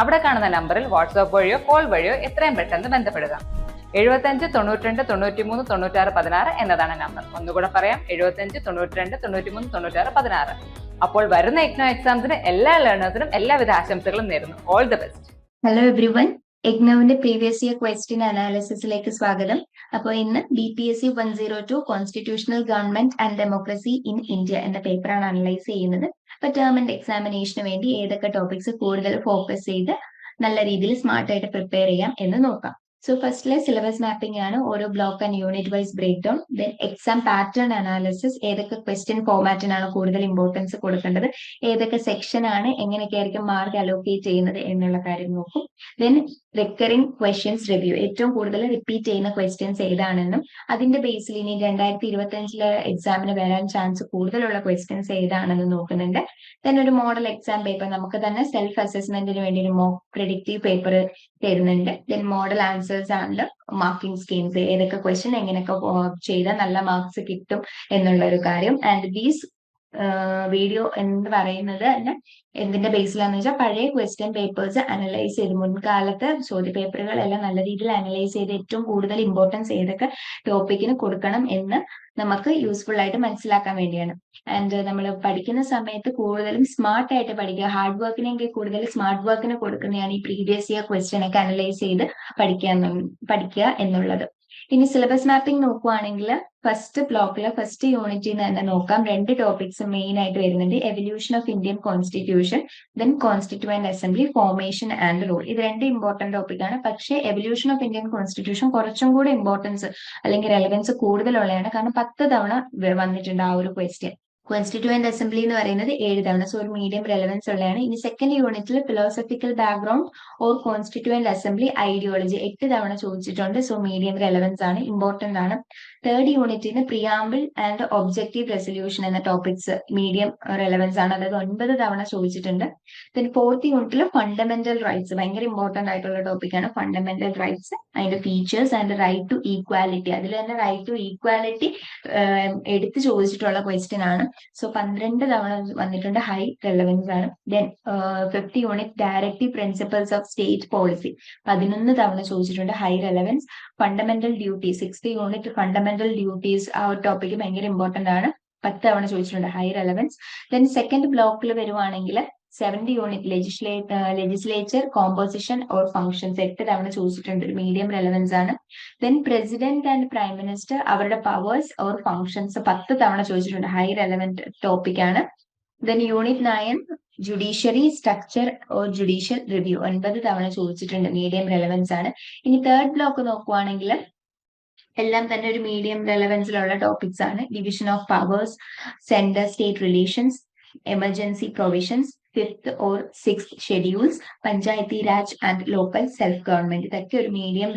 അവിടെ കാണുന്ന നമ്പറിൽ വാട്സ്ആപ്പ് വഴിയോ കോൾ വഴിയോ എത്രയും പെട്ടെന്ന് ബന്ധപ്പെടുക. എഴുപത്തഞ്ച് തൊണ്ണൂറ്റിരണ്ട് തൊണ്ണൂറ്റിമൂന്ന് തൊണ്ണൂറ്റാറ് പതിനാറ് എന്നതാണ് നമ്പർ. ഒന്നുകൂടെ പറയാം എഴുപത്തഞ്ച് തൊണ്ണൂറ്റിരണ്ട് തൊണ്ണൂറ്റിമൂന്ന് തൊണ്ണൂറ്റാറ് പതിനാറ്. അപ്പോൾ വരുന്ന ഇഗ്നോ എക്സാംസിന് എല്ലാ ലേണേഴ്സിനും എല്ലാവിധ ആശംസകളും നേരുന്നു. All the best hello everyone എഗ്നോവിന്റെ previous year question അനാലിസിസിലേക്ക് സ്വാഗതം. അപ്പോൾ ഇന്ന് B P S C one zero two constitutional government and democracy in India എന്ന പേപ്പറാണ് അനലൈസ് ചെയ്യുന്നത്. അപ്പൊ ടേം ആൻഡ് എക്സാമിനേഷന് വേണ്ടി ഏതൊക്കെ ടോപ്പിക്സ് കൂടുതൽ ഫോക്കസ് ചെയ്ത് നല്ല രീതിയിൽ സ്മാർട്ട് ആയിട്ട് പ്രിപ്പയർ ചെയ്യാം എന്ന് നോക്കാം. സോ ഫസ്റ്റിലെ സിലബസ് മാപ്പിംഗ് ആണ് ഓരോ block and unit wise break down then exam pattern analysis ഏതൊക്കെ ക്വസ്റ്റ്യൻ ഫോമാറ്റിനാണ് കൂടുതൽ ഇമ്പോർട്ടൻസ് കൊടുക്കേണ്ടത് ഏതൊക്കെ സെക്ഷൻ ആണ് എങ്ങനെയൊക്കെ ആയിരിക്കും മാർക്ക് അലോക്കേറ്റ് ചെയ്യുന്നത് എന്നുള്ള കാര്യം നോക്കും. ദെൻ റിക്കറിംഗ് ക്വസ്റ്റ്യൻസ് റിവ്യൂ ഏറ്റവും കൂടുതൽ റിപ്പീറ്റ് ചെയ്യുന്ന ക്വസ്റ്റ്യൻസ് ഏതാണെന്നും അതിന്റെ ബേസിൽ ഇനി രണ്ടായിരത്തി ഇരുപത്തി അഞ്ചിലെ എക്സാമിന് വരാൻ ചാൻസ് കൂടുതലുള്ള ക്വസ്റ്റ്യൻസ് ഏതാണെന്ന് നോക്കുന്നുണ്ട്. ദെൻ ഒരു മോഡൽ എക്സാം പേപ്പർ നമുക്ക് തന്നെ സെൽഫ് അസസ്മെന്റിന് വേണ്ടി ഒരു മോക്ക് പ്രിഡിക്റ്റീവ് പേപ്പർ തരുന്നുണ്ട്. Then model answers and marking schemes ഏതൊക്കെ ക്വസ്റ്റ്യൻ എങ്ങനെയൊക്കെ ചെയ്താൽ നല്ല മാർക്സ് കിട്ടും എന്നുള്ള ഒരു കാര്യം. ആൻഡ് ദീസ് വീഡിയോ എന്ന് പറയുന്നത് തന്നെ എന്തിന്റെ ബേസിലാന്ന് വെച്ചാൽ പഴയ ക്വസ്റ്റ്യൻ പേപ്പേഴ്സ് അനലൈസ് ചെയ്ത് മുൻകാലത്ത് ചോദ്യ പേപ്പറുകളെല്ലാം നല്ല രീതിയിൽ അനലൈസ് ചെയ്ത് ഏറ്റവും കൂടുതൽ ഇമ്പോർട്ടൻസ് ഏതൊക്കെ ടോപ്പിക്കിന് കൊടുക്കണം എന്ന് നമുക്ക് യൂസ്ഫുൾ ആയിട്ട് മനസ്സിലാക്കാൻ വേണ്ടിയാണ്. ആൻഡ് നമ്മൾ പഠിക്കുന്ന സമയത്ത് കൂടുതലും സ്മാർട്ട് ആയിട്ട് പഠിക്കുക ഹാർഡ് വർക്കിനെങ്കിൽ കൂടുതൽ സ്മാർട്ട് വർക്കിന് കൊടുക്കുന്നതാണ് ഈ പ്രീവിയസ് ഇയർ ക്വസ്റ്റ്യൻ ഒക്കെ അനലൈസ് ചെയ്ത് പഠിക്കുക പഠിക്കുക എന്നുള്ളത്. ഇനി സിലബസ് മാപ്പിംഗ് നോക്കുവാണെങ്കിൽ ഫസ്റ്റ് ബ്ലോക്കിലെ ഫസ്റ്റ് യൂണിറ്റിൽ നിന്ന് തന്നെ നോക്കാം. രണ്ട് ടോപ്പിക്സ് മെയിൻ ആയിട്ട് വരുന്നുണ്ട്. Evolution of Indian constitution then constituent assembly formation and rule ഇത് രണ്ട് ഇമ്പോർട്ടന്റ് ടോപ്പിക്കാണ് പക്ഷേ എവല്യൂഷൻ ഓഫ് ഇന്ത്യൻ കോൺസ്റ്റിറ്റ്യൂഷൻ കുറച്ചും കൂടി ഇമ്പോർട്ടൻസ് അല്ലെങ്കിൽ റെലവൻസ് കൂടുതലുള്ളതാണ്. കാരണം പത്ത് തവണ വന്നിട്ടുണ്ട് ആ ഒരു ക്വസ്റ്റ്യൻ കോൺസ്റ്റിറ്റ്യൂവന്റ് അസംബ്ലി എന്ന് പറയുന്നത് ഏഴ് തവണ. സോ ഒരു മീഡിയം റെലവൻസ് ഉള്ളതാണ്. ഇനി സെക്കൻഡ് യൂണിറ്റിൽ philosophical background or constituent assembly ideology എട്ട് തവണ ചോദിച്ചിട്ടുണ്ട്. സോ മീഡിയം റെലവൻസ് ആണ് ഇമ്പോർട്ടന്റ് ആണ്. തേർഡ് യൂണിറ്റിന് പ്രിയാമ്പിൾ ആൻഡ് ഒബ്ജക്റ്റീവ് റെസൊല്യൂഷൻ എന്ന ടോപ്പിക്സ് മീഡിയം റെലവൻസ് ആണ്. അതായത് ഒൻപത് തവണ ചോദിച്ചിട്ടുണ്ട്. ദെൻ ഫോർത്ത് യൂണിറ്റിൽ ഫണ്ടമെന്റൽ റൈറ്റ്സ് ഭയങ്കര ഇമ്പോർട്ടന്റ് ആയിട്ടുള്ള ടോപ്പിക്കാണ് ഫണ്ടമെന്റൽ റൈറ്റ്സ് അതിന്റെ features and right to equality അതിൽ തന്നെ റൈറ്റ് ടു ഈക്വാലിറ്റി എടുത്ത് ചോദിച്ചിട്ടുള്ള ക്വസ്റ്റ്യൻ ആണ്. സോ പന്ത്രണ്ട് തവണ വന്നിട്ടുണ്ട് ഹൈ റെലവൻസ് ആണ്. Then fifty unit directive principles of state policy പതിനൊന്ന് തവണ ചോദിച്ചിട്ടുണ്ട് high relevance fundamental duty sixth unit fundamental duties ആ ഒരു ടോപ്പിക്ക് ഭയങ്കര ഇമ്പോർട്ടന്റ് ആണ്. പത്ത് തവണ ചോദിച്ചിട്ടുണ്ട് ഹൈ റെലവൻസ് ദെൻ സെക്കൻഡ് ബ്ലോക്കിൽ വരുവാണെങ്കിൽ seventh unit legisla legislature composition or functions എട്ട് തവണ ചോദിച്ചിട്ടുണ്ട്. ഒരു മീഡിയം റെലവൻസ് ആണ്. Then president and prime minister അവരുടെ പവേഴ്സ് ഓർ ഫംഗ്ഷൻസ് പത്ത് തവണ ചോദിച്ചിട്ടുണ്ട്. ഹൈ റെലവന്റ് ടോപ്പിക് ആണ്. Then unit nine judiciary structure or judicial review ഒൻപത് തവണ ചോദിച്ചിട്ടുണ്ട്. മീഡിയം റെലവൻസ് ആണ്. ഇനി തേർഡ് ബ്ലോക്ക് നോക്കുവാണെങ്കിൽ എല്ലാം തന്നെ ഒരു മീഡിയം റെലവൻസിലുള്ള ടോപ്പിക്സ് ആണ്. Division of powers centre state relations emergency provisions fifth or six schedules Panchayati Raj and local self government ഇതൊക്കെ ഒരു മീഡിയം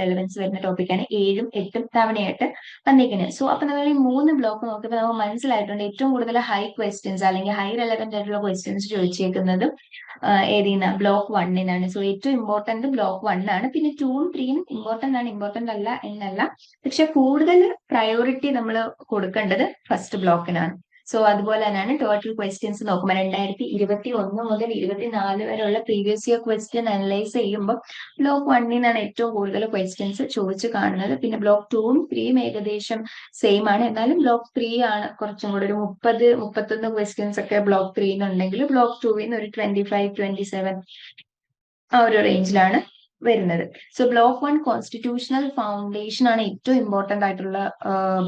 റെലവൻസ് വരുന്ന ടോപ്പിക്കാണ് ഏഴും എട്ടും തവണയായിട്ട് വന്നിരിക്കുന്നത് സോ അപ്പൊ നമ്മൾ ഈ മൂന്ന് ബ്ലോക്ക് നോക്കിയപ്പോൾ നമുക്ക് മനസ്സിലായിട്ടുണ്ട് ഏറ്റവും കൂടുതൽ ഹൈ ക്വസ്റ്റ്യൻസ് അല്ലെങ്കിൽ ഹൈ റെലവെന്റ് ആയിട്ടുള്ള ക്വസ്റ്റ്യൻസ് ചോദിച്ചേക്കുന്നത് ഏതിനാ ബ്ലോക്ക് വണ്ണിനാണ് സോ ഏറ്റവും ഇമ്പോർട്ടന്റ് ബ്ലോക്ക് വൺ ആണ്. പിന്നെ ടൂവും ത്രീയും ഇമ്പോർട്ടന്റ് ആണ് ഇമ്പോർട്ടന്റ് അല്ല എന്നല്ല. പക്ഷെ കൂടുതൽ പ്രയോറിറ്റി നമ്മൾ കൊടുക്കേണ്ടത് ഫസ്റ്റ് ബ്ലോക്കിനാണ് സോ അതുപോലെ തന്നെയാണ് ടോട്ടൽ ക്വസ്റ്റ്യൻസ് നോക്കുമ്പോൾ രണ്ടായിരത്തി ഇരുപത്തി ഒന്ന് മുതൽ ഇരുപത്തിനാല് വരെയുള്ള പ്രീവിയസ് ഇയർ ക്വസ്റ്റ്യൻ അനലൈസ് ചെയ്യുമ്പോൾ ബ്ലോക്ക് വണ്ണിനാണ് ഏറ്റവും കൂടുതൽ ക്വസ്റ്റ്യൻസ് ചോദിച്ചു കാണുന്നത്. പിന്നെ ബ്ലോക്ക് ടൂവും ത്രീയും ഏകദേശം സെയിം ആണ്. എന്നാലും ബ്ലോക്ക് ത്രീ ആണ് കുറച്ചും കൂടെ ഒരു മുപ്പത് മുപ്പത്തൊന്ന് ക്വസ്റ്റ്യൻസ് ഒക്കെ ബ്ലോക്ക് ത്രീന്നുണ്ടെങ്കിൽ ബ്ലോക്ക് ടൂവിൽ നിന്ന് ഒരു ട്വന്റി ഫൈവ് ട്വന്റി സെവൻ ആ ഒരു റേഞ്ചിലാണ് വരുന്നത്. So block one constitutional foundation ആണ് ഏറ്റവും ഇമ്പോർട്ടന്റ് ആയിട്ടുള്ള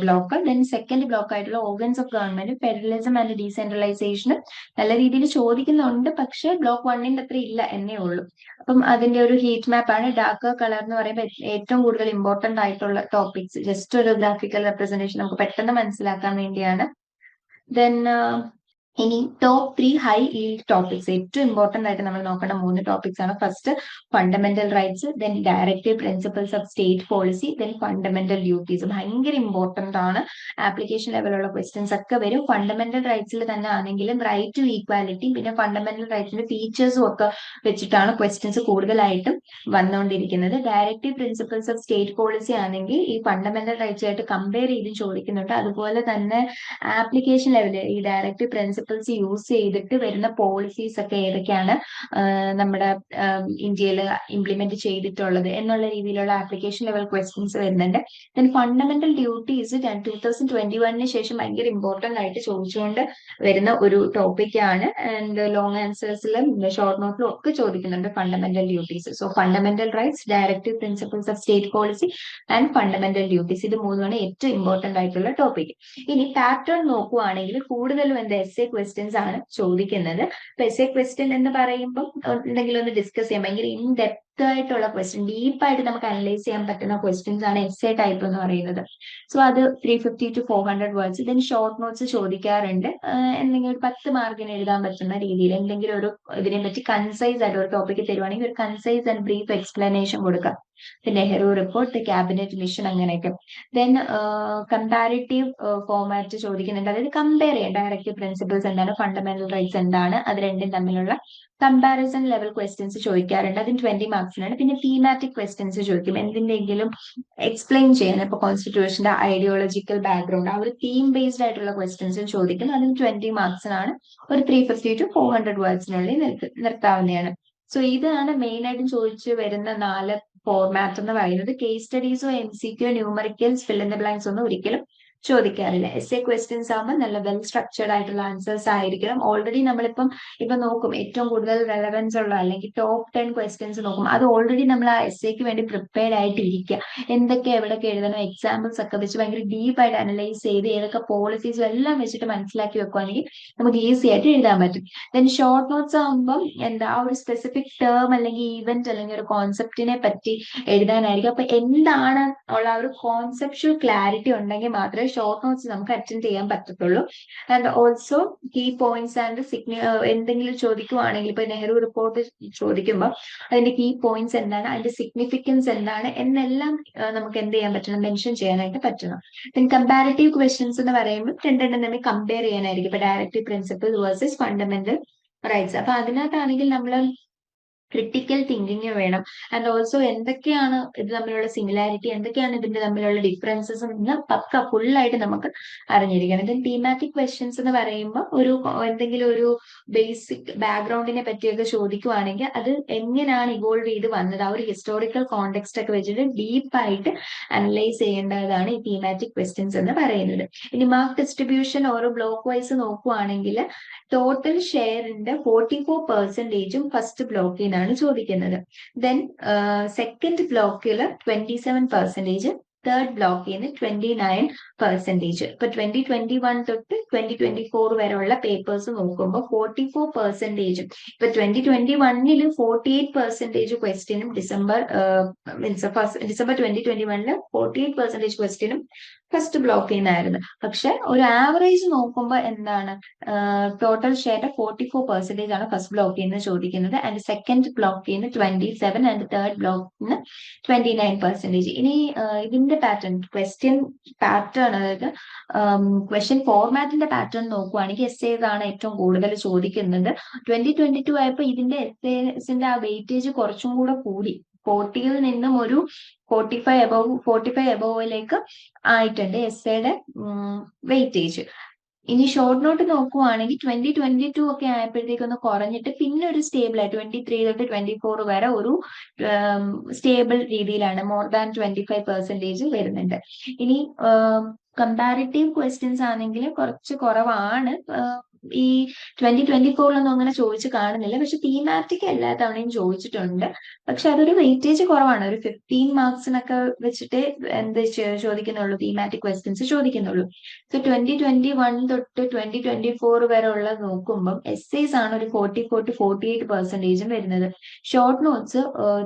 ബ്ലോക്ക് ദെൻ സെക്കൻഡ് ബ്ലോക്ക് ആയിട്ടുള്ള organs of government federalism and decentralisation നല്ല രീതിയിൽ ചോദിക്കുന്നുണ്ട് പക്ഷെ ബ്ലോക്ക് വണ്ണിന്റെ അത്ര ഇല്ല എന്നേ ഉള്ളൂ. അപ്പം അതിന്റെ ഒരു ഹീറ്റ് മാപ്പ് ആണ്. ഡാർക്ക് കളർ എന്ന് പറയുമ്പോൾ ഏറ്റവും കൂടുതൽ ഇമ്പോർട്ടന്റ് ആയിട്ടുള്ള ടോപ്പിക്സ് ജസ്റ്റ് ഒരു ഗ്രാഫിക്കൽ റെപ്രസെന്റേഷൻ നമുക്ക് പെട്ടെന്ന് മനസ്സിലാക്കാൻ വേണ്ടിയാണ്. ദെൻ ഇനി top three high yield topics ഏറ്റവും ഇമ്പോർട്ടന്റ് ആയിട്ട് നമ്മൾ നോക്കേണ്ട മൂന്ന് ടോപ്പിക്സ് ആണ്. First fundamental rights then directive principles of state policy then fundamental duties ഭയങ്കര ഇമ്പോർട്ടന്റ് ആണ്. ആപ്ലിക്കേഷൻ ലെവലുള്ള ക്വസ്റ്റ്യൻസ് ഒക്കെ വരും. ഫണ്ടമെന്റൽ റൈറ്റ്സിൽ തന്നെ ആണെങ്കിലും റൈറ്റ് ടു ഈക്വാലിറ്റി പിന്നെ ഫണ്ടമെന്റൽ റൈറ്റ്സിന്റെ ഫീച്ചേഴ്സും ഒക്കെ വെച്ചിട്ടാണ് ക്വസ്റ്റ്യൻസ് കൂടുതലായിട്ടും വന്നുകൊണ്ടിരിക്കുന്നത് directive principles of state policy ആണെങ്കിൽ ഈ ഫണ്ടമെന്റൽ റൈറ്റ്സ് ആയിട്ട് കമ്പയർ ചെയ്ത് ചോദിക്കുന്നുണ്ട്. അതുപോലെ തന്നെ ആപ്ലിക്കേഷൻ ലെവലിൽ ഈ ഡയറക്റ്റീവ് പ്രിൻസിപ്പിൾസ് യൂസ് ചെയ്തിട്ട് വരുന്ന പോളിസീസ് ഒക്കെ ഏതൊക്കെയാണ് നമ്മുടെ ഇന്ത്യയിൽ ഇംപ്ലിമെന്റ് ചെയ്തിട്ടുള്ളത് എന്നുള്ള രീതിയിലുള്ള ആപ്ലിക്കേഷൻ ലെവൽ ക്വസ്റ്റ്യൻസ് വരുന്നുണ്ട്. Then fundamental duties two thousand twenty വണ്ണിന് ശേഷം ഭയങ്കര ഇമ്പോർട്ടന്റ് ആയിട്ട് ചോദിച്ചുകൊണ്ട് വരുന്ന ഒരു ടോപ്പിക് ആണ്. ആൻഡ് ലോങ് ആൻസേഴ്സിലും ഷോർട്ട് നോട്ടിലും ഒക്കെ ചോദിക്കുന്നുണ്ട് fundamental duties so fundamental rights directive principles of state policy and fundamental duties ഇത് മൂന്നുമാണ് ഏറ്റവും ഇമ്പോർട്ടന്റ് ആയിട്ടുള്ള ടോപ്പിക് ഇനി പാറ്റേൺ നോക്കുവാണെങ്കിൽ കൂടുതലും എന്താ എസ് എ ക്വസ്റ്റ്യൻസ് ആണ് ചോദിക്കുന്നത്. അപ്പൊ എസ് എ ക്വസ്റ്റ്യൻ എന്ന് പറയുമ്പോൾ എന്തെങ്കിലും ഒന്ന് ഡിസ്കസ് ചെയ്യാം. ഭയങ്കര ഇൻ ഡെപ്ത് ആയിട്ടുള്ള ക്വസ്റ്റ്യൻ ഡീപ്പായിട്ട് നമുക്ക് അനലൈസ് ചെയ്യാൻ പറ്റുന്ന ക്വസ്റ്റ്യൻസ് ആണ് എസ് എ ടൈപ്പ് എന്ന് പറയുന്നത്. സോ അത് three fifty to four hundred words ഇതിന് ഷോർട്ട് നോട്ട്സ് ചോദിക്കാറുണ്ട്. എന്തെങ്കിലും ഒരു പത്ത് മാർക്കിന് എഴുതാൻ പറ്റുന്ന രീതിയിൽ എന്തെങ്കിലും ഒരു ഇതിനെ പറ്റി കൺസൈസ് ആയിട്ട് ഒരു ടോപ്പിക്ക് തരുവാണെങ്കിൽ ഒരു കൺസൈസ് ആൻഡ് ബ്രീഫ് എക്സ്പ്ലനേഷൻ കൊടുക്കാം. നെഹ്റു റിപ്പോർട്ട് ക്യാബിനറ്റ് മിഷൻ അങ്ങനെയൊക്കെ. ദെൻ കമ്പാരിറ്റീവ് ഫോമാറ്റ് ചോദിക്കുന്നുണ്ട്. അതായത് കമ്പയർ ചെയ്യാം ഡയറക്റ്റീവ് പ്രിൻസിപ്പിൾസ് എന്താണ് ഫണ്ടമെന്റൽ റൈറ്റ്സ് എന്താണ് അത് രണ്ടും തമ്മിലുള്ള കമ്പാരിസൺ ലെവൽ ക്വസ്റ്റ്യൻസ് ചോദിക്കാറുണ്ട്. അതിന് ട്വന്റി മാർക്സിനാണ് പിന്നെ തീമാറ്റിക് ക്വസ്റ്റ്യൻസ് ചോദിക്കും. എന്തിന്റെങ്കിലും എക്സ്പ്ലെയിൻ ചെയ്യാൻ ഇപ്പൊ കോൺസ്റ്റിറ്റ്യൂഷന്റെ ഐഡിയോളജിക്കൽ ബാക്ക്ഗ്രൗണ്ട് ആ ഒരു തീം ബേസ്ഡ് ആയിട്ടുള്ള ക്വസ്റ്റ്യൻസ് ചോദിക്കും. അതിന് ട്വന്റി മാർക്സിനാണ് ഒരു three fifty to four hundred വേർഡ്സിനുള്ളിൽ നിർത്താവുന്നതാണ്. സോ ഇതാണ് മെയിൻ ആയിട്ടും ചോദിച്ചു വരുന്ന നാല് ഫോർമാറ്റ് എന്ന് പറയുന്നത് case സ്റ്റഡീസോ M C Q numericals fill in the blanks ഒന്നും ഒരിക്കലും ചോദിക്കാറില്ല. എസ് എ ക്വസ്റ്റ്യൻസ് ആകുമ്പോൾ നല്ല വെൽ സ്ട്രക്ചേർഡ് ആയിട്ടുള്ള ആൻസേഴ്സ് ആയിരിക്കണം. ഓൾറെഡി നമ്മളിപ്പം ഇപ്പൊ നോക്കും ഏറ്റവും കൂടുതൽ റെലവൻസ് ഉള്ള അല്ലെങ്കിൽ ടോപ്പ് ടെൻ ക്വസ്റ്റ്യൻസ് നോക്കും. അത് ഓൾറെഡി നമ്മൾ ആ എസ് എക്ക് വേണ്ടി പ്രിപ്പയർഡ് ആയിട്ടിരിക്കുക. എന്തൊക്കെ എവിടെയൊക്കെ എഴുതണം എക്സാമ്പിൾസ് ഒക്കെ വെച്ച് ഭയങ്കര ഡീപ്പായിട്ട് അനലൈസ് ചെയ്ത് ഏതൊക്കെ പോളിസീസ് എല്ലാം വെച്ചിട്ട് മനസ്സിലാക്കി വെക്കുവാണെങ്കിൽ നമുക്ക് ഈസി ആയിട്ട് എഴുതാൻ പറ്റും. ദെൻ ഷോർട്ട് നോട്ട്സ് ആകുമ്പം എന്താ ആ ഒരു സ്പെസിഫിക് ടേം അല്ലെങ്കിൽ ഈവന്റ് അല്ലെങ്കിൽ ഒരു കോൺസെപ്റ്റിനെ പറ്റി എഴുതാനായിരിക്കും. അപ്പൊ എന്താണ് ഉള്ള ആ ഒരു കോൺസെപ്റ്റ് ക്ലാരിറ്റി ഉണ്ടെങ്കിൽ മാത്രമേ ഷോർട്ട് നോട്ട്സ് നമുക്ക് അറ്റൻഡ് ചെയ്യാൻ പറ്റത്തുള്ളൂ. And also key points and Signi എന്തെങ്കിലും ചോദിക്കുവാണെങ്കിൽ ഇപ്പൊ നെഹ്റു റിപ്പോർട്ട് ചോദിക്കുമ്പോൾ അതിന്റെ കീ പോയിന്റ്സ് എന്താണ് അതിന്റെ സിഗ്നിഫിക്കൻസ് എന്താണ് എന്നെല്ലാം നമുക്ക് എന്ത് ചെയ്യാൻ പറ്റണം മെൻഷൻ ചെയ്യാനായിട്ട് പറ്റണം. പിന്നെ കമ്പാരിറ്റീവ് ക്വസ്റ്റ്യൻസ് എന്ന് പറയുമ്പോൾ രണ്ടെണ്ണം തമ്മിൽ കമ്പയർ ചെയ്യാനായിരിക്കും. ഇപ്പൊ directive principle versus fundamental rights അപ്പൊ അതിനകത്താണെങ്കിൽ നമ്മൾ ക്രിട്ടിക്കൽ തിങ്കിങ് വേണം. ആൻഡ് ഓൾസോ എന്തൊക്കെയാണ് ഇത് തമ്മിലുള്ള സിമിലാരിറ്റി എന്തൊക്കെയാണ് ഇതിന്റെ തമ്മിലുള്ള ഡിഫറൻസസ് എന്ന് പക്ക ഫുള്ളായിട്ട് നമുക്ക് അറിഞ്ഞിരിക്കണം. ദെൻ തീമാറ്റിക് ക്വസ്റ്റ്യൻസ് എന്ന് പറയുമ്പോൾ ഒരു എന്തെങ്കിലും ഒരു ബേസിക് ബാക്ക്ഗ്രൗണ്ടിനെ പറ്റിയൊക്കെ ചോദിക്കുവാണെങ്കിൽ അത് എങ്ങനെയാണ് ഇവോൾവ് ചെയ്ത് വന്നത്? ആ ഒരു ഹിസ്റ്റോറിക്കൽ കോണ്ടെക്സ്റ്റ് ഒക്കെ വെച്ചിട്ട് ഡീപ്പായിട്ട് അനലൈസ് ചെയ്യേണ്ടതാണ് ഈ തീമാറ്റിക് ക്വസ്റ്റ്യൻസ് എന്ന് പറയുന്നത്. ഇനി മാർക്ക് ഡിസ്ട്രിബ്യൂഷൻ ഓരോ ബ്ലോക്ക് വൈസ് നോക്കുവാണെങ്കിൽ ടോട്ടൽ ഷെയറിന്റെ ഫോർട്ടി ഫോർ പെർസെന്റേജും ഫസ്റ്റ് ബ്ലോക്കിൽ നിന്നാണ് ചോദിക്കുന്നത്. ദെൻ സെക്കൻഡ് ബ്ലോക്കിൽ ട്വന്റി സെവൻ പെർസെന്റേജ് തേർഡ് ബ്ലോക്കിൽ നിന്ന് ട്വന്റി നയൻ പെർസെന്റേജ് ഇപ്പൊ ട്വന്റി ട്വന്റി വൺ തൊട്ട് ട്വന്റി ട്വന്റി ഫോർ വരെയുള്ള പേപ്പേഴ്സ് നോക്കുമ്പോൾ ഫോർട്ടി ഫോർ പെർസെന്റേജും ഇപ്പൊ ട്വന്റി ട്വന്റി വണ്ണിൽ ഫോർട്ടി എയ്റ്റ് പെർസെന്റേജ് ക്വസ്റ്റ്യനും December means December twenty twenty വണ്ണിൽ ഫോർട്ടി എയ്റ്റ് പെർസെന്റേജ് ക്വസ്റ്റ്യനും ഫസ്റ്റ് ബ്ലോക്ക് ചെയ്യുന്നതായിരുന്നു. പക്ഷെ ഒരു ആവറേജ് നോക്കുമ്പോൾ എന്താണ് ടോട്ടൽ ഷെയറിന്റെ ഫോർട്ടി ഫോർ പെർസെന്റേജ് ആണ് ഫസ്റ്റ് ബ്ലോക്ക് ചെയ്യുന്നത് ചോദിക്കുന്നത്. ആൻഡ് സെക്കൻഡ് ബ്ലോക്ക് ചെയ്യുന്ന twenty seven and third block നിന്ന് ട്വന്റി നയൻ പെർസെന്റേജ് ഇനി ഇതിന്റെ പാറ്റേൺ ക്വസ്റ്റ്യൻ പാറ്റേൺ അതായത് ക്വസ്റ്റ്യൻ ഫോർമാറ്റിന്റെ പാറ്റേൺ നോക്കുവാണെങ്കിൽ എസ് ആണ് ഏറ്റവും കൂടുതൽ ചോദിക്കുന്നത്. ട്വന്റി ട്വന്റി ടു ആയപ്പോൾ ഇതിന്റെ എസ് എസിന്റെ ആ വെയിറ്റേജ് കുറച്ചും കൂടെ കൂടി. ഫോർട്ടിയിൽ നിന്നും ഒരു forty five above forty five എബോവിലേക്ക് ആയിട്ടുണ്ട് എസ് എയുടെ വെയിറ്റേജ് ഇനി ഷോർട്ട് നോട്ട് നോക്കുവാണെങ്കിൽ ട്വന്റി ട്വന്റി ടു ഒക്കെ ആയപ്പോഴത്തേക്ക് ഒന്ന് കുറഞ്ഞിട്ട് പിന്നെ ഒരു സ്റ്റേബിൾ ആയി. ട്വന്റി ത്രീ തൊട്ട് ട്വന്റി ഫോർ വരെ ഒരു സ്റ്റേബിൾ രീതിയിലാണ്. More than twenty five percentage വരുന്നുണ്ട്. ഇനി കമ്പാരിറ്റീവ് ക്വസ്റ്റ്യൻസ് ആണെങ്കിൽ കുറച്ച് കുറവാണ്. ഈ ട്വന്റി ട്വന്റി ഫോറിലൊന്നും അങ്ങനെ ചോദിച്ച് കാണുന്നില്ല. പക്ഷെ തീമാറ്റിക് എല്ലാ തവണയും ചോദിച്ചിട്ടുണ്ട്. പക്ഷെ അതൊരു വെയിറ്റേജ് കുറവാണ്. ഒരു ഫിഫ്റ്റീൻ മാർക്സിനൊക്കെ വെച്ചിട്ട് എന്ത് ചോദിക്കുന്നുള്ളൂ തീമാറ്റിക് ക്വസ്റ്റ്യൻസ് ചോദിക്കുന്നുള്ളൂ. സോ ട്വന്റി ട്വന്റി വൺ തൊട്ട് ട്വന്റി ട്വന്റി ഫോർ വരെ ഉള്ളത് നോക്കുമ്പോൾ എസ് ഐസ് ആണ് ഒരു forty four to forty eight പെർസെന്റേജും വരുന്നത്. Short notes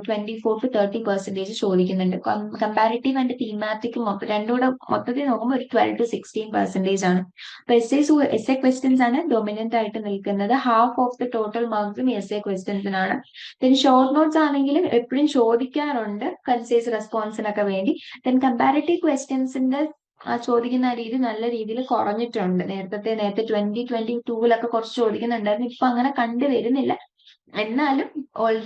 twenty four to thirty percentage ചോദിക്കുന്നുണ്ട്. കമ്പാരിറ്റീവ് ആൻഡ് തീമാറ്റിക് രണ്ടും കൂടെ മൊത്തത്തിൽ നോക്കുമ്പോൾ ഒരു ട്വൽവ് ടു സിക്സ്റ്റീൻ പെർസെന്റേജ് ആണ്. അപ്പൊ S S S A questions ആണ് ഡൊമിനന്റ് ആയിട്ട് നിൽക്കുന്നത്. ഹാഫ് ഓഫ് ദി ടോട്ടൽ മാർക്സും എസ് എ ക്വസ്റ്റ്യൻസിനാണ് ദെൻ ഷോർട്ട് നോട്ട്സ് ആണെങ്കിലും എപ്പോഴും ചോദിക്കാറുണ്ട്. കൺസേസ് റെസ്പോൺസിനൊക്കെ വേണ്ടി. ദെൻ കമ്പാരിറ്റീവ് ക്വസ്റ്റ്യൻസിന്റെ ആ ചോദിക്കുന്ന രീതി നല്ല രീതിയിൽ കുറഞ്ഞിട്ടുണ്ട്. നേരത്തെ നേരത്തെ ട്വന്റി ട്വന്റി ടൂവിലൊക്കെ കുറച്ച് ചോദിക്കുന്നുണ്ടായിരുന്നു. ഇപ്പൊ അങ്ങനെ കണ്ടുവരുന്നില്ല എന്നാലും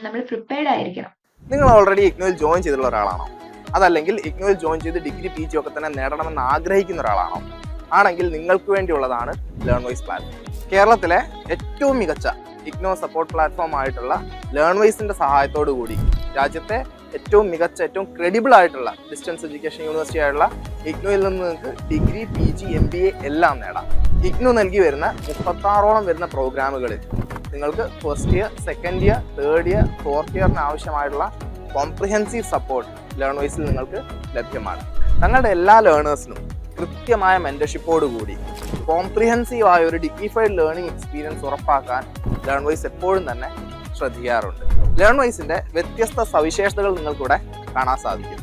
നമ്മൾ പ്രിപ്പയർഡ് ആയിരിക്കണം. നിങ്ങൾ ഓൾറെഡി ഇഗ്നോയിൽ ജോയിൻ ചെയ്തിട്ടുള്ള ഒരാളാണോ? അതല്ലെങ്കിൽ ഇഗ്നോയിൽ ജോയിൻ ചെയ്ത് ഡിഗ്രി പി ജി ഒക്കെ തന്നെ നേടണമെന്ന് ആഗ്രഹിക്കുന്ന ഒരാളാണോ? ആണെങ്കിൽ നിങ്ങൾക്ക് വേണ്ടിയുള്ളതാണ് ലേൺ വൈസ് പ്ലാറ്റ്ഫോം കേരളത്തിലെ ഏറ്റവും മികച്ച ഇഗ്നോ സപ്പോർട്ട് പ്ലാറ്റ്ഫോം ആയിട്ടുള്ള ലേൺ വൈസിന്റെ സഹായത്തോടു കൂടി രാജ്യത്തെ ഏറ്റവും മികച്ച ഏറ്റവും ക്രെഡിബിൾ ആയിട്ടുള്ള ഡിസ്റ്റൻസ് എഡ്യൂക്കേഷൻ യൂണിവേഴ്സിറ്റി ആയിട്ടുള്ള ഇഗ്നോയിൽ നിന്ന് നിങ്ങൾക്ക് degree P G M B A എല്ലാം നേടാം. ഇഗ്നോ നൽകി വരുന്ന മുപ്പത്താറോളം വരുന്ന പ്രോഗ്രാമുകളിൽ നിങ്ങൾക്ക് first year second year third year fourth ഇയറിന് ആവശ്യമായിട്ടുള്ള കോംപ്രിഹെൻസീവ് സപ്പോർട്ട് ലേണേഴ്സിൽ നിങ്ങൾക്ക് ലഭ്യമാണ്. തങ്ങളുടെ എല്ലാ ലേണേഴ്സിനും കൃത്യമായ മെന്റർഷിപ്പോട് കൂടി കോംപ്രിഹെൻസീവ് ആയ ഒരു ഡിഗ്നിഫൈഡ് ലേണിംഗ് എക്സ്പീരിയൻസ് ഉറപ്പാക്കാൻ ലേൺവൈസ് എപ്പോഴും തന്നെ ശ്രദ്ധിക്കാറുണ്ട്. ലേൺ വൈസിന്റെ വ്യത്യസ്ത സവിശേഷതകൾ നിങ്ങൾക്കിവിടെ കാണാൻ സാധിക്കും.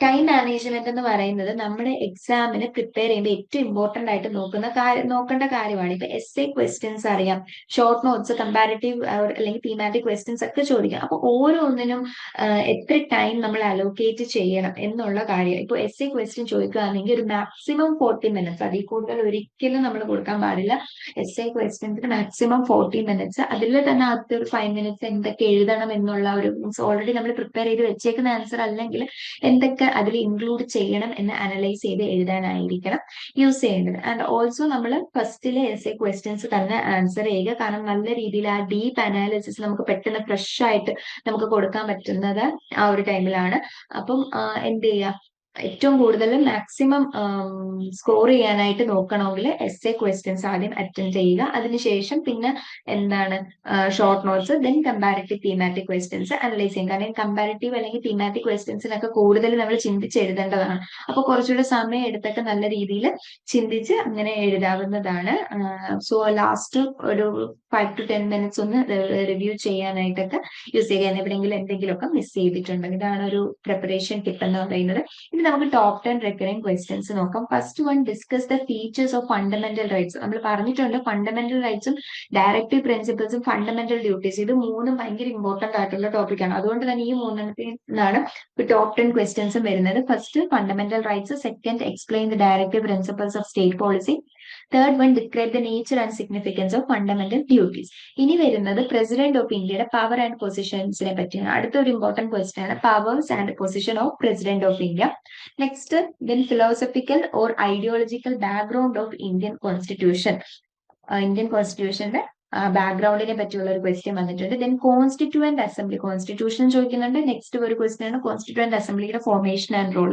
ടൈം മാനേജ്മെന്റ് എന്ന് പറയുന്നത് നമ്മുടെ എക്സാമിന് പ്രിപ്പയർ ചെയ്യുമ്പോൾ ഏറ്റവും ഇമ്പോർട്ടന്റ് ആയിട്ട് നോക്കുന്ന കാര്യം നോക്കേണ്ട കാര്യമാണ്. ഇപ്പൊ എസ് എ ക്വസ്റ്റ്യൻസ് അറിയാം ഷോർട്ട് നോട്ട്സ് കമ്പാരിറ്റീവ് അല്ലെങ്കിൽ തീമാറ്റിക് ക്വസ്റ്റ്യൻസ് ഒക്കെ ചോദിക്കാം. അപ്പൊ ഓരോന്നിനും എത്ര ടൈം നമ്മൾ അലോക്കേറ്റ് ചെയ്യണം എന്നുള്ള കാര്യം. ഇപ്പൊ എസ് എ ക്വസ്റ്റ്യൻ ചോദിക്കുകയാണെങ്കിൽ ഒരു മാക്സിമം ഫോർട്ടി മിനിറ്റ്സ് അതിൽ കൂടുതൽ ഒരിക്കലും നമ്മൾ കൊടുക്കാൻ പാടില്ല. എസ് എ ക്വസ്റ്റ്യൻസിന് മാക്സിമം ഫോർട്ടി മിനിറ്റ്സ് അതിൽ തന്നെ ആദ്യത്തെ ഒരു ഫൈവ് മിനിറ്റ്സ് എന്തൊക്കെ എഴുതണം എന്നുള്ള ഒരു മീൻസ് ഓൾറെഡി നമ്മൾ പ്രിപ്പയർ ചെയ്ത് വെച്ചേക്കുന്ന ആൻസർ അല്ലെങ്കിൽ എന്തൊക്കെ അതിൽ ഇൻക്ലൂഡ് ചെയ്യണം എന്ന് അനലൈസ് ചെയ്ത് എഴുതാനായിരിക്കണം യൂസ് ചെയ്യേണ്ടത്. ആൻഡ് ഓൾസോ നമ്മൾ ഫസ്റ്റിലെ എസ് എ ക്വസ്റ്റ്യൻസ് തന്നെ ആൻസർ ചെയ്യുക. കാരണം നല്ല രീതിയിൽ ആ ഡീപ്പ് അനാലിസിസ് നമുക്ക് പെട്ടെന്ന് ഫ്രഷ് ആയിട്ട് നമുക്ക് കൊടുക്കാൻ പറ്റുന്നത് ആ ഒരു ടൈമിലാണ് അപ്പം എന്ത് ചെയ്യുക? ഏറ്റവും കൂടുതൽ മാക്സിമം സ്കോർ ചെയ്യാനായിട്ട് നോക്കണമെങ്കിൽ എസ് എ ക്വസ്റ്റ്യൻസ് ആദ്യം അറ്റൻഡ് ചെയ്യുക. അതിനുശേഷം പിന്നെ എന്താണ് short notes then comparative thematic questions analyse ചെയ്യും കാരണം കമ്പാരിറ്റീവ് അല്ലെങ്കിൽ തീമാറ്റിക് ക്വസ്റ്റ്യൻസിനൊക്കെ കൂടുതൽ നമ്മൾ ചിന്തിച്ച് എഴുതേണ്ടതാണ്. അപ്പൊ കുറച്ചുകൂടെ സമയം എടുത്തൊക്കെ നല്ല രീതിയിൽ ചിന്തിച്ച് അങ്ങനെ എഴുതാവുന്നതാണ്. സോ ലാസ്റ്റ് ഒരു ഫൈവ് ടു ടെൻ മിനിറ്റ്സ് ഒന്ന് റിവ്യൂ ചെയ്യാനായിട്ടൊക്കെ യൂസ് ചെയ്യുക. എവിടെയെങ്കിലും എന്തെങ്കിലുമൊക്കെ മിസ് ചെയ്തിട്ടുണ്ടെങ്കിൽ ഇതാണ് ഒരു പ്രിപ്പറേഷൻ ടിപ്പ് എന്ന് പറയുന്നത്. ഇനി നമുക്ക് ടോപ്പ് ടെൻ റെക്കറിംഗ് ക്വസ്റ്റ്യൻസ് നോക്കാം. First one discuss the features of fundamental rights നമ്മൾ പറഞ്ഞിട്ടുണ്ട് ഫണ്ടമെന്റൽ റൈറ്റ്സും ഡയറക്റ്റീവ് പ്രിൻസിപ്പിൾസും ഫണ്ടമെന്റൽ ഡ്യൂട്ടീസ് ഇത് മൂന്നും ഭയങ്കര ഇമ്പോർട്ടന്റ് ആയിട്ടുള്ള ടോപ്പിക്കാണ് അതുകൊണ്ട് തന്നെ ഈ മൂന്നെണ്ണത്തിൽ നിന്നാണ് ടോപ്പ് ടെൻ ക്വസ്റ്റ്യൻസും വരുന്നത്. First fundamental rights second explain the directive principles of state policy third one describe the nature and significance of fundamental duties ഇനി വരുന്നത് പ്രസിഡന്റ് ഓഫ് ഇന്ത്യയുടെ പവർ ആൻഡ് പൊസിഷൻസിനെ പറ്റിയാണ്. അടുത്ത ഒരു ഇമ്പോർട്ടന്റ് ക്വസ്റ്റ്യൻ ആണ്. Powers and position of president of India next then philosophical or ideological background of Indian constitution Indian കോൺസ്റ്റിറ്റ്യൂഷന്റെ ബാക്ക്ഗ്രൗണ്ടിനെ പറ്റിയുള്ള ഒരു ക്വസ്റ്റ്യൻ വന്നിട്ടുണ്ട്. ദെൻ കോൺസ്റ്റിറ്റ്യൂവന്റ് അസംബ്ലി കോൺസ്റ്റിറ്റ്യൂഷൻ ചോദിക്കുന്നുണ്ട്. നെക്സ്റ്റ് ഒരു ക്വസ്റ്റ്യൻ ആണ്. കോൺസ്റ്റിറ്റ്യൂവന്റ് അസംബ്ലിയുടെ formation and role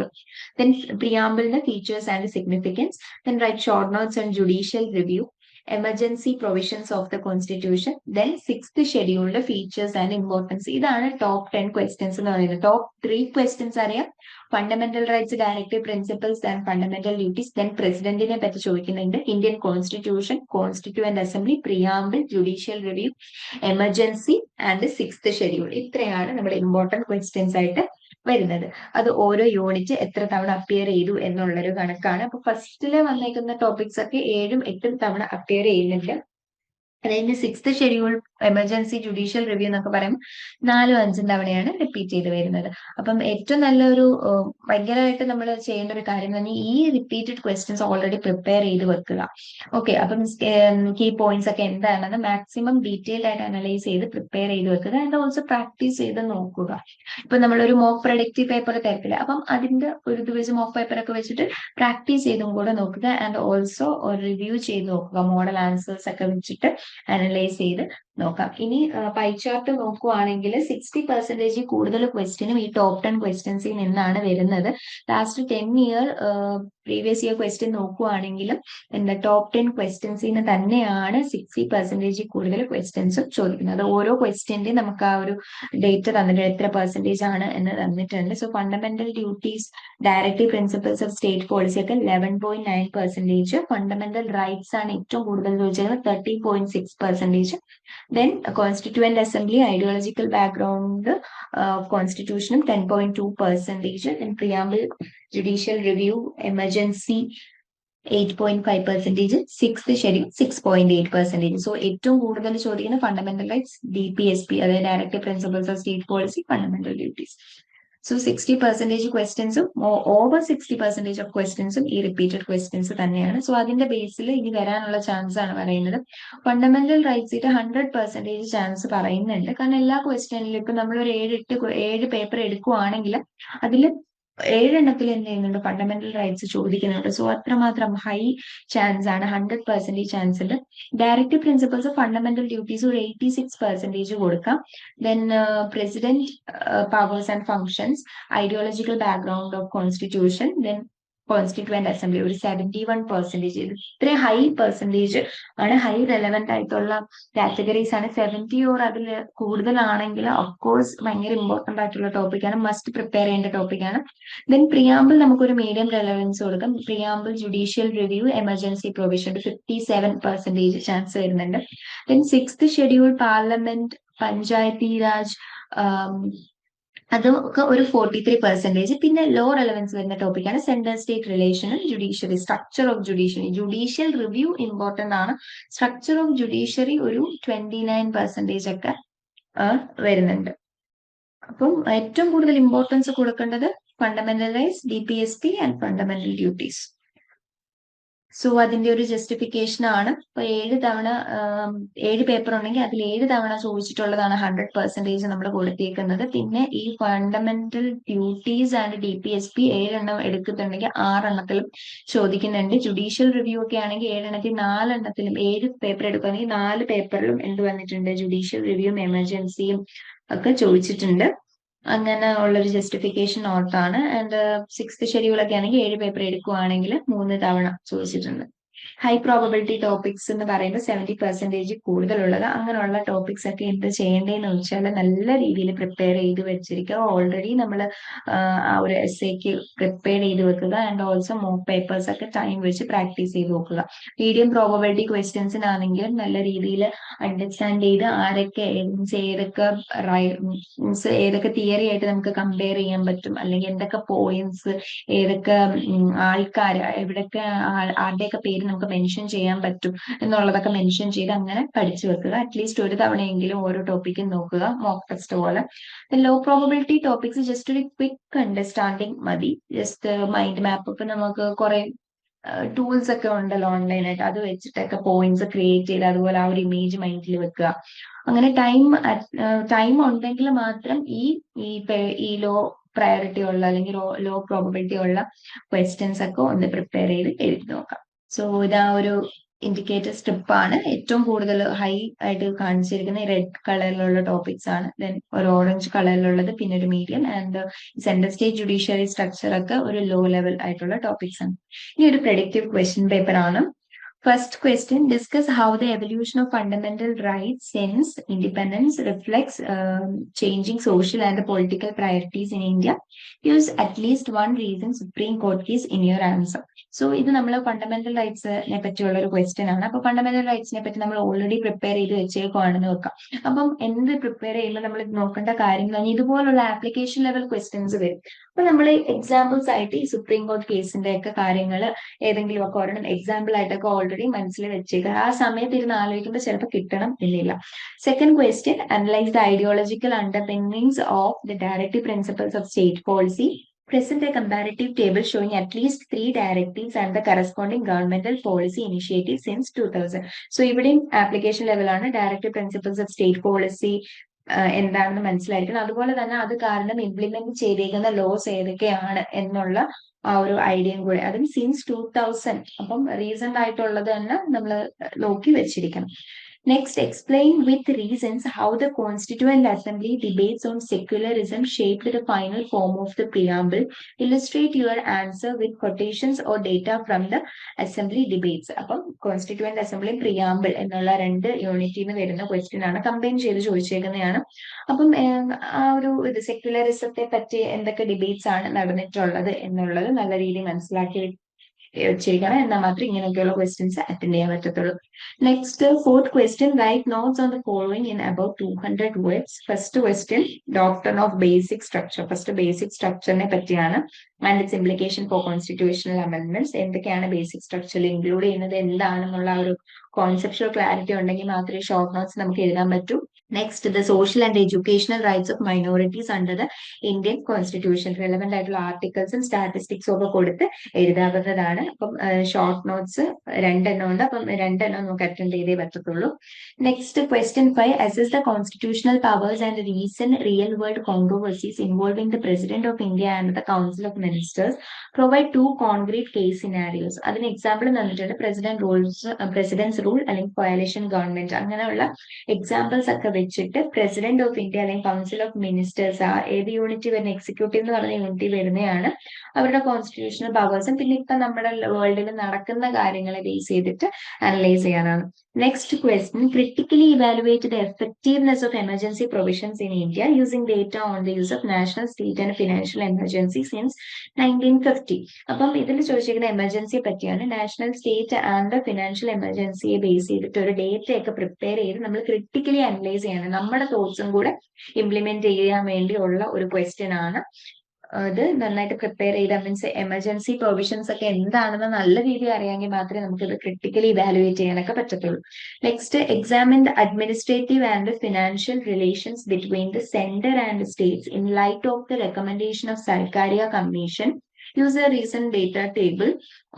then പ്രിയാമ്പിളിന്റെ features and significance then right short notes and judicial review emergency provisions of the constitution then sixth ഷെഡ്യൂളിന്റെ features and importance ഇതാണ് top ten questions എന്ന് പറയുന്നത്. Top three questions അറിയാം. Fundamental rights directive principles and fundamental duties then പ്രസിഡന്റിനെ പറ്റി ചോദിക്കുന്നുണ്ട്. Indian constitution constituent assembly preamble judicial review emergency and sixth schedule ഇത്രയാണ് നമ്മുടെ important questions ആയിട്ട് വരുന്നത്. അത് ഓരോ യൂണിറ്റ് എത്ര തവണ അപ്പിയർ ചെയ്തു എന്നുള്ളൊരു കണക്കാണ്. അപ്പൊ ഫസ്റ്റിൽ വന്നേക്കുന്ന ടോപ്പിക്സ് ഒക്കെ ഏഴും എട്ടും തവണ അപ്പിയർ ചെയ്യുന്നുണ്ട്. അതായത് sixth schedule emergency judicial review എന്നൊക്കെ പറയുമ്പോൾ നാലും അഞ്ചും തവണയാണ് റിപ്പീറ്റ് ചെയ്ത് വരുന്നത്. അപ്പം ഏറ്റവും നല്ലൊരു ഭയങ്കരമായിട്ട് നമ്മൾ ചെയ്യേണ്ട ഒരു കാര്യം പറഞ്ഞാൽ ഈ റിപ്പീറ്റഡ് ക്വസ്റ്റ്യൻസ് ഓൾറെഡി പ്രിപ്പയർ ചെയ്ത് വെക്കുക. ഓക്കെ അപ്പം കീ പോയിന്റ്സ് ഒക്കെ എന്താണെന്ന് മാക്സിമം ഡീറ്റെയിൽഡ് ആയിട്ട് അനലൈസ് ചെയ്ത് പ്രിപ്പയർ ചെയ്ത് വെക്കുക ആൻഡ് ഓൾസോ പ്രാക്ടീസ് ചെയ്ത് നോക്കുക. ഇപ്പൊ നമ്മളൊരു മോക്ക് പ്രൊഡക്റ്റീവ് പേപ്പർ തരത്തില്ല അപ്പം അതിന്റെ ഒരു ദിവസം മോക്ക് പേപ്പർ ഒക്കെ വെച്ചിട്ട് പ്രാക്ടീസ് ചെയ്തും കൂടെ നോക്കുക ആൻഡ് ഓൾസോ റിവ്യൂ ചെയ്ത് നോക്കുക. മോഡൽ ആൻസേഴ്സ് ഒക്കെ വെച്ചിട്ട് അനലൈസ് ചെയ്ത് നോക്കാം. ഇനി പൈ ചാർട്ട് നോക്കുവാണെങ്കിൽ സിക്സ്റ്റി പെർസെന്റേജ് കൂടുതൽ ക്വസ്റ്റ്യനും ഈ ടോപ്പ് ടെൻ ക്വസ്റ്റ്യൻസിൽ നിന്നാണ് വരുന്നത്. Last ten year previous year question നോക്കുവാണെങ്കിലും എന്താ ടോപ്പ് ടെൻ ക്വസ്റ്റ്യൻസിൽ നിന്ന് തന്നെയാണ് സിക്സ്റ്റി പെർസെന്റേജ് കൂടുതൽ ക്വസ്റ്റ്യൻസും ചോദിക്കുന്നത്. ഓരോ ക്വസ്റ്റ്യന്റെയും നമുക്ക് ആ ഒരു ഡേറ്റ് തന്നിട്ടുണ്ട്. എത്ര പെർസെന്റേജ് ആണ് എന്ന് തന്നിട്ടുണ്ട്. So fundamental duties directive principles of state policy ഒക്കെ eleven point nine percentage fundamental rights ആണ് ഏറ്റവും കൂടുതൽ ചോദിച്ചത് thirty point six percentage then constituent assembly ideological background കോൺസ്റ്റിറ്റ്യൂഷനും ten point two percentage then preamble judicial review emergency eight point five percentage six schedule six point eight percentage so ഏറ്റവും കൂടുതൽ ചോദിക്കുന്ന fundamental rights D P S P അതായത് director principles of state policy fundamental duties so sixty percentage ക്വസ്റ്റ്യൻസും over sixty percentage of ക്വസ്റ്റ്യൻസും ഈ repeated questions തന്നെയാണ്. So അതിന്റെ ബേസിൽ ഇനി വരാനുള്ള ചാൻസ് ആണ് പറയുന്നത്. ഫണ്ടമെന്റൽ റൈറ്റ്സിന്റെ ഹൺഡ്രഡ് പെർസെന്റേജ് ചാൻസ് പറയുന്നുണ്ട്. കാരണം എല്ലാ ക്വസ്റ്റ്യനിലും ഇപ്പൊ നമ്മൾ ഒരു ഏഴ് എട്ട് ഏഴ് പേപ്പർ എടുക്കുവാണെങ്കിൽ അതിൽ ഏഴെണ്ണത്തിൽ എന്ത് ചെയ്യുന്നുണ്ട് ഫണ്ടമെന്റൽ റൈറ്റ്സ് ചോദിക്കുന്നുണ്ട് സോ അത്രമാത്രം ഹൈ ചാൻസ് ആണ് ഹൺഡ്രഡ് പെർസെന്റേജ് ചാൻസ് ഉണ്ട്. ഡയറക്റ്റീവ് പ്രിൻസിപ്പൾസ് ഫണ്ടമെന്റൽ ഡ്യൂട്ടീസ് ഒരു എയ്റ്റി സിക്സ് പെർസെന്റേജ് കൊടുക്കാം then president powers and functions ideological background of constitution then constituent assembly ഒരു സെവന്റി വൺ പെർസെന്റേജ് ഇത്രയും ഹൈ പെർസെന്റേജ് ആണ് high relevant ആയിട്ടുള്ള categories ആണ്. Seventy or അതിൽ കൂടുതലാണെങ്കിൽ കോഴ്സ് ഭയങ്കര ഇമ്പോർട്ടന്റ് ആയിട്ടുള്ള ടോപ്പിക്കാണ് മസ്റ്റ് പ്രിപ്പയർ ചെയ്യേണ്ട ടോപ്പിക്കാണ് ദെൻ പ്രിയാമ്പിൾ നമുക്കൊരു മീഡിയം റെലവൻസ് കൊടുക്കാം. Preamble judicial review emergency provision fifty seven percentage chance വരുന്നുണ്ട്. Then six schedule parliament Panchayati Raj അതൊക്കെ ഒരു ഫോർട്ടി ത്രീ പെർസെന്റേജ് പിന്നെ ലോ റെലവൻസ് വരുന്ന ടോപ്പിക്കാണ് central state relation judiciary structure of judiciary judicial review important ആണ്. Structure of judiciary ഒരു twenty nine percentage ഒക്കെ വരുന്നുണ്ട്. അപ്പം ഏറ്റവും കൂടുതൽ ഇമ്പോർട്ടൻസ് കൊടുക്കേണ്ടത് fundamental rights D P S P and fundamental duties so അതിന്റെ ഒരു ജസ്റ്റിഫിക്കേഷൻ ആണ്. ഇപ്പൊ ഏഴ് തവണ ഏഴ് പേപ്പർ ഉണ്ടെങ്കിൽ അതിൽ ഏഴ് തവണ ചോദിച്ചിട്ടുള്ളതാണ് ഹൺഡ്രഡ് പെർസെന്റേജ് നമ്മൾ കൊടുത്തേക്കുന്നത്. പിന്നെ ഈ fundamental duties and D P S P ഏഴെണ്ണം എടുക്കുന്നുണ്ടെങ്കിൽ ആറെണ്ണത്തിലും ചോദിക്കുന്നുണ്ട്. ജുഡീഷ്യൽ റിവ്യൂ ഒക്കെ ആണെങ്കിൽ ഏഴെണ്ണത്തിൽ നാലെണ്ണത്തിലും ഏഴ് പേപ്പർ എടുക്കുകയാണെങ്കിൽ നാല് പേപ്പറിലും എന്ത് വന്നിട്ടുണ്ട്? ജുഡീഷ്യൽ റിവ്യൂവും എമർജൻസിയും ഒക്കെ ചോദിച്ചിട്ടുണ്ട്. അങ്ങനെ ഉള്ളൊരു ജസ്റ്റിഫിക്കേഷൻ നോട്ടാണ് ആൻഡ് സിക്സ്ത് ഷെഡ്യൂൾ ഒക്കെ ആണെങ്കിൽ ഏഴ് പേപ്പർ എടുക്കുവാണെങ്കിൽ മൂന്ന് തവണ ചോദിച്ചിട്ടുണ്ട്. ഹൈ പ്രോബബിലിറ്റി ടോപ്പിക്സ് എന്ന് പറയുമ്പോൾ സെവന്റി പെർസെന്റേജ് കൂടുതലുള്ളത്. അങ്ങനെയുള്ള ടോപ്പിക്സ് ഒക്കെ എന്ത് ചെയ്യേണ്ടതെന്ന് വെച്ചാൽ നല്ല രീതിയിൽ പ്രിപ്പയർ ചെയ്ത് വെച്ചിരിക്കുക. ഓൾറെഡി നമ്മൾ ആ ഒരു എസ് എക്ക് പ്രിപ്പയർ ചെയ്ത് വെക്കുക. ആൻഡ് ഓൾസോ മോക്ക് പേപ്പേഴ്സ് ഒക്കെ ടൈം വെച്ച് പ്രാക്ടീസ് ചെയ്ത് നോക്കുക. മീഡിയം പ്രോബബിലിറ്റി ക്വസ്റ്റ്യൻസിനാണെങ്കിലും നല്ല രീതിയിൽ അണ്ടർസ്റ്റാൻഡ് ചെയ്ത് ആരൊക്കെ ഏതൊക്കെ മീൻസ് ഏതൊക്കെ തിയറി ആയിട്ട് നമുക്ക് കമ്പയർ ചെയ്യാൻ പറ്റും. അല്ലെങ്കിൽ എന്തൊക്കെ പോയിന്റ്സ് ഏതൊക്കെ ആൾക്കാർ എവിടെയൊക്കെ ആരുടെയൊക്കെ പേര് നമുക്ക് മെൻഷൻ ചെയ്യാൻ പറ്റും എന്നുള്ളതൊക്കെ മെൻഷൻ ചെയ്ത് അങ്ങനെ പഠിച്ചു വെക്കുക. അറ്റ്ലീസ്റ്റ് ഒരു തവണയെങ്കിലും ഓരോ ടോപ്പിക്കും നോക്കുക മോക്ക് ടെസ്റ്റ് പോലെ. ലോ പ്രോബിലിറ്റി ടോപ്പിക്സ് ജസ്റ്റ് ഒരു ക്വിക്ക് അണ്ടർസ്റ്റാൻഡിങ് മതി. ജസ്റ്റ് മൈൻഡ് മാപ്പ് ഇപ്പൊ നമുക്ക് കുറെ ടൂൾസ് ഒക്കെ ഉണ്ടല്ലോ ഓൺലൈനായിട്ട് അത് വെച്ചിട്ടൊക്കെ പോയിന്റ്സ് ക്രിയേറ്റ് ചെയ്ത് അതുപോലെ ആ ഒരു ഇമേജ് മൈൻഡിൽ വെക്കുക. അങ്ങനെ ടൈം ടൈം ഉണ്ടെങ്കിൽ മാത്രം ഈ ഈ ലോ പ്രയോറിറ്റി ഉള്ള അല്ലെങ്കിൽ ലോ പ്രോബിലിറ്റി ഉള്ള ക്വസ്റ്റ്യൻസ് ഒക്കെ ഒന്ന് പ്രിപ്പയർ ചെയ്ത് എഴുതി നോക്കാം. സോ ഇതാ ഒരു ഇൻഡിക്കേറ്റർ സ്ട്രിപ്പ് ആണ്. ഏറ്റവും കൂടുതൽ ഹൈ ആയിട്ട് കാണിച്ചിരിക്കുന്ന റെഡ് കളറിലുള്ള ടോപ്പിക്സ് ആണ്. ദെൻ ഒരു ഓറഞ്ച് കളറിലുള്ളത് പിന്നെ ഒരു medium and central state judiciary structure ഒക്കെ ഒരു ലോ ലെവൽ ആയിട്ടുള്ള ടോപ്പിക്സ് ആണ്. ഇനി ഒരു പ്രഡിക്റ്റീവ് ക്വസ്റ്റ്യൻ പേപ്പർ ആണ്. First question discuss how the evolution of fundamental rights since independence reflects um, changing social and political priorities in India. Use at least one reason Supreme Court case in your answer. So ഇത് നമ്മൾ fundamental റൈറ്റ്സിനെ പറ്റിയുള്ള question. പറ്റി നമ്മൾ already prepare ചെയ്ത് വെച്ചേക്കുവാണെന്ന് വെക്കാം അപ്പം എന്ത് prepare ചെയ്യുമ്പോൾ നമ്മൾ നോക്കേണ്ട കാര്യങ്ങൾ ഇതുപോലുള്ള ആപ്ലിക്കേഷൻ ലെവൽ ക്വസ്റ്റ്യൻസ് വരും അപ്പൊ നമ്മൾ എക്സാമ്പിൾസ് ആയിട്ട് ഈ സുപ്രീം കോർട്ട് കേസിന്റെ ഒക്കെ കാര്യങ്ങൾ ഏതെങ്കിലും ഒക്കെ ഒരെണ്ണം എക്സാമ്പിൾ ആയിട്ടൊക്കെ ഓൾറെഡി മനസ്സിൽ വെച്ചേക്കുക ആ സമയത്ത് ഇരുന്ന് ആലോചിക്കുമ്പോൾ ചിലപ്പോൾ കിട്ടണം എന്നില്ല second question analyse the ideological underpinnings of the directive principles of state policy present a comparative table showing at least three directives and the corresponding governmental policy initiatives since 2000. So ഇവിടെയും ആപ്ലിക്കേഷൻ ലെവലാണ് directive principles of state policy എന്താണെന്ന് മനസ്സിലായിരിക്കണം. അതുപോലെ തന്നെ അത് കാരണം implement ചെയ്തേക്കുന്ന loss ഏതൊക്കെയാണ് എന്നുള്ള ആ ഒരു ഐഡിയയും കൂടെ. അതും സിൻസ് ടൂ തൗസൻഡ് അപ്പം റീസെന്റ് ആയിട്ടുള്ളത് തന്നെ നമ്മൾ നോക്കി വെച്ചിരിക്കണം. Next, explain with reasons how the Constituent Assembly debates on secularism shaped the final form of the preamble. Illustrate your answer with quotations or data from the Assembly debates. അപ്പം constituent assembly preamble എന്നുള്ള രണ്ട് യൂണിറ്റിൽ നിന്ന് വരുന്ന question ആണ് combine ചെയ്ത് ചോദിച്ചേക്കുന്നതാണ് അപ്പം ആ ഒരു ഇത് സെക്യുലറിസത്തെ പറ്റി എന്തൊക്കെ ഡിബേറ്റ്സ് ആണ് നടന്നിട്ടുള്ളത് എന്നുള്ളത് നല്ല രീതിയിൽ മനസ്സിലാക്കി വെച്ചിരിക്കണം എന്നാൽ മാത്രം ഇങ്ങനെയൊക്കെയുള്ള ക്വസ്റ്റ്യൻസ് അറ്റൻഡ് ചെയ്യാൻ പറ്റത്തുള്ളൂ. Next fourth question write notes on the following in about two hundred words first question doctor of basic structure first basic സ്ട്രക്ചറിനെ പറ്റിയാണ് and its implication for constitutional amendments എന്തൊക്കെയാണ് ബേസിക് സ്ട്രക്ചറിൽ ഇൻക്ലൂഡ് ചെയ്യുന്നത്? എന്താണെന്നുള്ള ഒരു conceptual clarity ഉണ്ടെങ്കിൽ മാത്രമേ short notes നമുക്ക് എഴുതാൻ പറ്റൂ. Next the social and educational rights of minorities under the Indian constitution relevant ആയിട്ടുള്ള ആർട്ടിക്കിൾസും സ്റ്റാറ്റിസ്റ്റിക്സും ഒക്കെ കൊടുത്ത് എഴുതാവുന്നതാണ്. അപ്പം ഷോർട്ട് നോട്ട്സ് രണ്ടെണ്ണം ഉണ്ട്. അപ്പം രണ്ടെണ്ണം നമുക്ക് അറ്റൻഡ് ചെയ്തേ പറ്റത്തുള്ളൂ. Next question five assess the constitutional powers and reason real world controversies involving the president of India and the council of ministers provide two concrete case scenarios അതിന് എക്സാമ്പിൾ തന്നിട്ടുണ്ട്. President rules president's rule അല്ലെങ്കിൽ coalition government അങ്ങനെയുള്ള examples ഒക്കെ വെച്ചിട്ട് president of India അല്ലെങ്കിൽ council of ministers ആ ഏത് unit വരുന്ന എക്സിക്യൂട്ടീവ് എന്ന് പറഞ്ഞ യൂണിറ്റ് വരുന്നതാണ് അവരുടെ കോൺസ്റ്റിറ്റ്യൂഷണൽ പവേഴ്സും പിന്നെ ഇപ്പൊ നമ്മുടെ വേൾഡിൽ നടക്കുന്ന കാര്യങ്ങളെ ബേസ് ചെയ്തിട്ട് അനലൈസ് ചെയ്യാനാണ്. Next question critically evaluate the effectiveness of emergency provisions in India using data on the use of national state and financial emergency since nineteen fifty അപ്പം ഇതിൽ ചോദിച്ചിരിക്കുന്ന എമർജൻസിയെ പറ്റിയാണ് നാഷണൽ സ്റ്റേറ്റ് ആൻഡ് ഫിനാൻഷ്യൽ എമർജൻസിയെ base ചെയ്തിട്ട് ഒരു data ഒക്കെ prepare ചെയ്ത് നമ്മൾ ക്രിട്ടിക്കലി അനലൈസ് ചെയ്യണം. നമ്മുടെ തോട്ട്സും കൂടെ ഇംപ്ലിമെന്റ് ചെയ്യാൻ വേണ്ടിയുള്ള ഒരു ക്വസ്റ്റ്യൻ ആണ്. ഇത് നന്നായിട്ട് പ്രിപ്പയർ ചെയ്ത മീൻസ് എമർജൻസി പ്രൊവിഷൻസ് ഒക്കെ എന്താണെന്ന് നല്ല രീതിയിൽ അറിയാമെങ്കിൽ മാത്രമേ നമുക്ക് ഇത് ക്രിട്ടിക്കലി ഇവാലുവേറ്റ് ചെയ്യാനൊക്കെ പറ്റത്തുള്ളൂ. Next examine the administrative and financial relations between the centre and states in light of the recommendation of Sarkaria commission use a recent data table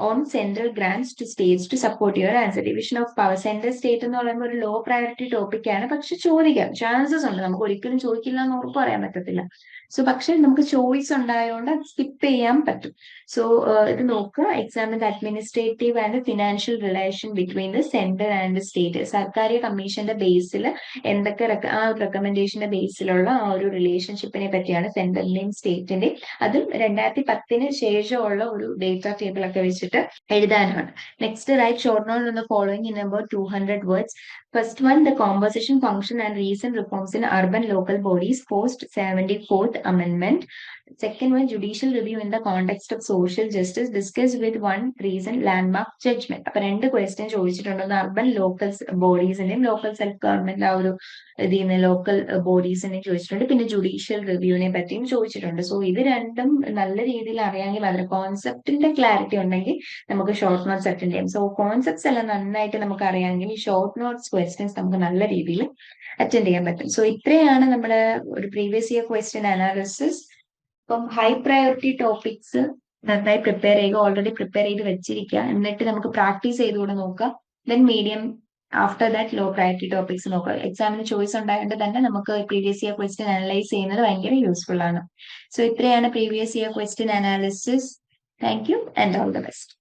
on central grants to states to support your answer. Division of power. center state എന്ന് പറയുമ്പോൾ ഒരു low priority topic ആണ്. പക്ഷെ ചോദിക്കാം. Chances ഉണ്ട്. നമുക്ക് ഒരിക്കലും ചോദിക്കില്ല എന്ന് ഉറപ്പ് പറയാൻ പറ്റത്തില്ല. സോ പക്ഷെ നമുക്ക് ചോയ്സ് ഉണ്ടായതുകൊണ്ട് അത് സ്കിപ്പ് ചെയ്യാൻ പറ്റും. സോ ഇത് നോക്കുക. എക്സാമിന്റെ administrative and financial relation between the centre and state സർക്കാർ കമ്മീഷന്റെ ബേസിൽ എന്തൊക്കെ ആ റെക്കമെൻഡേഷന്റെ ബേസിലുള്ള ആ ഒരു റിലേഷൻഷിപ്പിനെ പറ്റിയാണ് സെൻട്രലിന്റെയും സ്റ്റേറ്റിന്റെയും അതും രണ്ടായിരത്തി പത്തിന് ശേഷമുള്ള ഒരു ഡേറ്റ ടേബിൾ ഒക്കെ വെച്ചിട്ട് എഴുതാനാണ് next write short note following in about two hundred words first one the composition function and recent in urban local bodies post seventy fourth Second one judicial review in the context of social justice discuss with one reason landmark judgment അപ്പൊ രണ്ട് question ചോദിച്ചിട്ടുണ്ട്. ഒന്ന് urban local ബോഡീസിന്റെയും local self government ആ ഒരു ഇതിൽ local ബോഡീസിനെയും ചോദിച്ചിട്ടുണ്ട്. പിന്നെ ജുഡീഷ്യൽ റിവ്യൂവിനെ പറ്റിയും ചോദിച്ചിട്ടുണ്ട്. സോ ഇത് രണ്ടും നല്ല രീതിയിൽ അറിയാമെങ്കിൽ വളരെ കോൺസെപ്റ്റിന്റെ ക്ലാരിറ്റി ഉണ്ടെങ്കിൽ നമുക്ക് ഷോർട്ട് നോട്ട്സ് അറ്റൻഡ് ചെയ്യാം സോ കോൺസെപ്റ്റ്സ് എല്ലാം നന്നായിട്ട് നമുക്ക് അറിയാമെങ്കിൽ ഷോർട്ട് നോട്ട്സ് ക്വസ്റ്റ്യൻസ് നമുക്ക് നല്ല രീതിയിൽ അറ്റൻഡ് ചെയ്യാൻ പറ്റും. സോ ഇത്രയാണ് നമ്മുടെ ഒരു പ്രീവിയസ് ഇയർ ക്വസ്റ്റ്യൻ അനാലിസിസ് ഇപ്പം ഹൈ പ്രയോറിറ്റി ടോപ്പിക്സ് നന്നായി പ്രിപ്പയർ ചെയ്യുക ഓൾറെഡി പ്രിപ്പയർ ചെയ്ത് വെച്ചിരിക്കുക. എന്നിട്ട് നമുക്ക് പ്രാക്ടീസ് ചെയ്തുകൂടെ നോക്കാം then medium after that low priority topics നോക്കുക. എക്സാമിന് ചോയ്സ് ഉണ്ടായതുകൊണ്ട് തന്നെ നമുക്ക് പ്രീവിയസ് ഇയർ ക്വസ്റ്റ്യൻ അനലൈസ് ചെയ്യുന്നത് ഭയങ്കര യൂസ്ഫുൾ ആണ്. സോ ഇത്രയാണ് previous year question analysis thank you and all the best